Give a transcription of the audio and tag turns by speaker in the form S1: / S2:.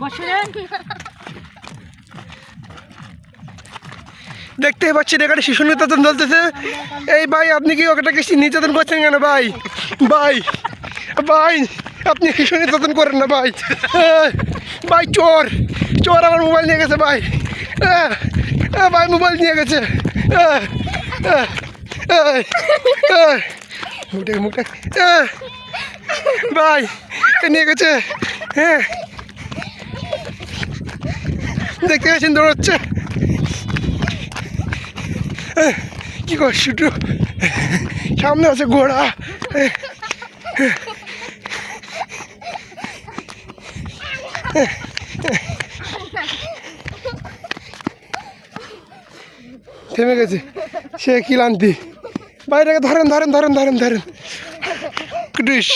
S1: বসে
S2: দেখতেই পাচ্ছেন এখানে শিশু নির্যাতন চলতেছে এই ভাই আপনি কি ওটাকে নির্যাতন করছেন কেন ভাই ভাই ভাই আপনি শিশু নির্যাতন করেন না ভাই ভাই চোর চোর আমার মোবাইল নিয়ে গেছে ভাই ভাই মোবাইল নিয়ে গেছে মুখটা ভাই নিয়ে গেছে হ্যাঁ দেখতে গেছেন দৌড়চ্ছে। কি কর, শুটু? সামনে আছে ঘোড়া। থেমে গেছে। সে কিলান্তি বাইরে ধরেন ধরেন ধরেন ধরেন ধরেন। কুটুস